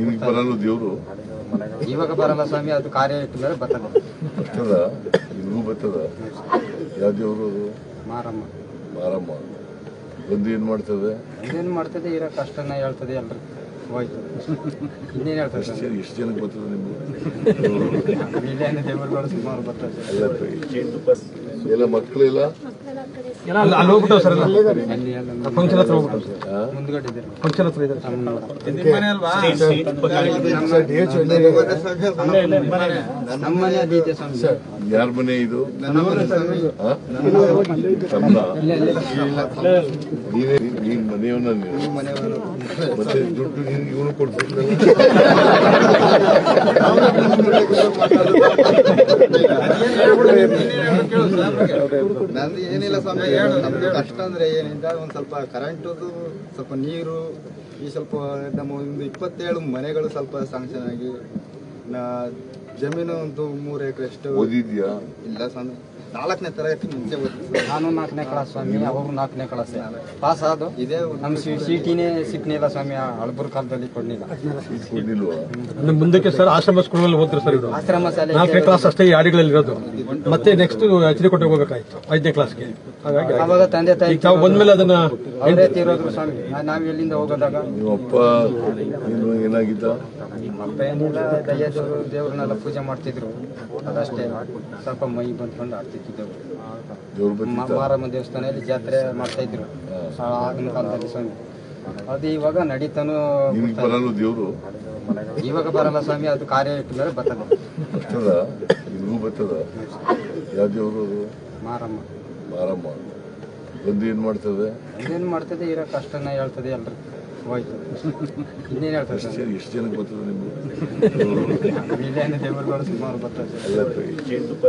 ನಿಮ್ಗೆ ಬರಲ್ಲ ದೇವ್ರು? ಇವಾಗ ಬರಲ್ಲ ಸ್ವಾಮಿ ಅದು ಕಾರ್ಯ ಇಟ್ಟ ಮೇಲೆ ಬರ್ತದೆ. ಬರ್ತದ? ನಿಮಗೂ ಬರ್ತದ? ಯಾವ ದೇವ್ರು ಮಾರಮ್ಮ. ಮಾರಮ್ಮ. ಬಂದು ಏನ್ ಮಾಡ್ತದೆ? ಇದೇನು ಮಾಡ್ತದೆ ಇರೋ ಕಷ್ಟನ ಹೇಳ್ತದೆ ಎಲ್ರು. ಹೋಯ್ತು. ಇನ್ನೇನು ಹೇಳ್ತದೆ? ಜನ ಎಷ್ಟು ಜನಕ್ಕೆ ಬರ್ತದೆ ನಿಮ್ಗೆ? ಇಲ್ಲೇನು ದೇವರುಗಳು ಸುಮಾರು ಬರ್ತದೆ. ಎಲ್ಲ ಮಕ್ಕಳೆಲ್ಲ? ಅಲ್ಲಿ ಹೋಗ್ಬಿಟ್ಟು ಸರ್ ಫಂಕ್ಷನ್ ಹತ್ರ ಹೋಗ್ಬಿಟ್ಟು ಫಂಕ್ಷನ್ ಹತ್ರ ಸ್ವಾಮಿ ಯಾರ ಮನೆ ಇದು? ತಮ್ಮ ನೀನೇ ನೀನ್ ಮನೆಯವನ್ನ ನೀನು ಮತ್ತೆ ದುಡ್ಡು ಇವನು ಕೊಡ್ಬೇಕಲ್ಲ ನಂದು ಏನಿಲ್ಲ ಸ್ವಾಮಿ. ನಮ್ದು ಕಷ್ಟ ಅಂದ್ರೆ ಏನಿಲ್ಲ ಒಂದ್ ಸ್ವಲ್ಪ ಕರೆಂಟು ಸ್ವಲ್ಪ ನೀರು ಈ ಸ್ವಲ್ಪ ನಮ್ಮ ಒಂದು ಇಪ್ಪತ್ತೇಳು ಮನೆಗಳು ಸ್ವಲ್ಪ ಸಾಂಕ್ಷನ್ ಆಗಿ ನಾ- ಜಮೀನು ಒಂದು ಮೂರು ಎಕರೆ ಅಷ್ಟು ಓದಿದ್ಯಾ? ಇಲ್ಲ ಸ್ವಾಮಿ. ನಾಲ್ಕನೇ ತರಗತಿ ಮುಂಚೆ ಓದಿದ್ದೆ. ನಾನು ನಾಲ್ಕನೇ ಕ್ಲಾಸ್ ಸ್ವಾಮಿ ಅವರು ನಾಲ್ಕನೇ ಕ್ಲಾಸ್. ಪಾಸ್ ಆದು. ಇದೇ ನಮ್ಮ ಸೀಟಿನೇ ಸಿಕ್ನಿಲ್ಲ ಸ್ವಾಮಿ ಹಳಬರ್ ಕಾಲದಲ್ಲಿ ಕೊಡ್ಲಿಲ್ಲ. ನಮ್ಮ ಮುಂದಕ್ಕೆ ಸರ್ ಆಶ್ರಮ ಸ್ಕೂಲಲ್ಲಿ ಓದ್ತಾರೆ ಸರ್ ಇವರು ಆಶ್ರಮ ಶಾಲೆ ನಾಲ್ಕನೇ ಕ್ಲಾಸ್ ಅಷ್ಟೇ ಈ ಹಾಡಿಗಳಲ್ಲಿ ಇರೋದು. ಮತ್ತೆ ನೆಕ್ಸ್ಟ್ ಎಚ್ ಕೊಟ್ಟು ಹೋಗಬೇಕಾಯ್ತು ಐದನೇ ಕ್ಲಾಸ್ಗೆ ಹಾಗಾಗಿ ಅವಾಗ ತಂದೆ ತಾಯಿ ತಾವು ಬಂದ್ಮೇಲೆ ಅದನ್ನ ಅವರೇ ತೀರೋದ್ರು ಸ್ವಾಮಿ. ನಾವು ಎಲ್ಲಿಂದ ಹೋಗೋದಾಗ? ನಿಮ್ಮಪ್ಪ ನೀನು ಏನಾಗಿದ್ದ? ಅಪ್ಪ ಏನಿಲ್ಲ ದಯ್ಯ ದೇವ್ರು ದೇವ್ರನ್ನೆಲ್ಲ ಪೂಜೆ ಮಾಡ್ತಿದ್ರು. ಅದಷ್ಟೇ. ಸ್ವಲ್ಪ ಮೈ ಬಂದ್ಕೊಂಡು ಆಡ್ತಿದ್ದೆವು ಮಾರಮ್ಮ ದೇವಸ್ಥಾನದಲ್ಲಿ ಜಾತ್ರೆ ಮಾಡ್ತಾ ಇದ್ರು. ಆಗಿನ ಕಾಲದಲ್ಲಿ ಸ್ವಾಮಿ. ಅದು ಇವಾಗ ನಡೀತಾನು ದೇವರು? ಇವಾಗ ಬರಲ್ಲ ಸ್ವಾಮಿ ಅದು ಕಾರ್ಯ ಇಟ್ಟ ಮೇಲೆ ಬರ್ತದೆ. ಬರ್ತದ? ನಿಮಗೂ ಬರ್ತದ? ಯಾವ ದೇವ್ರು? ಮಾರಮ್ಮ. ಮಾರಮ್ಮ. ಬಂದು ಏನ್ ಮಾಡ್ತದೆ? ಮಾಡ್ತದೆ ಇರೋ ಕಷ್ಟನ ಹೇಳ್ತದೆ ಎಲ್ರು ಹೋಯ್ತು ಇನ್ನೇನು ಹೇಳ್ತದೆ ಎಷ್ಟು ಸ್ವಾಮಿ? ಜನ ಎಷ್ಟು ಜನಕ್ಕೆ ಬರ್ತದೆ ನಿಮ್ಗೆ ಇಲ್ಲೇನು ದೇವರುಗಳು ಸುಮಾರು ಬರ್ತದೆ ಎಲ್ಲ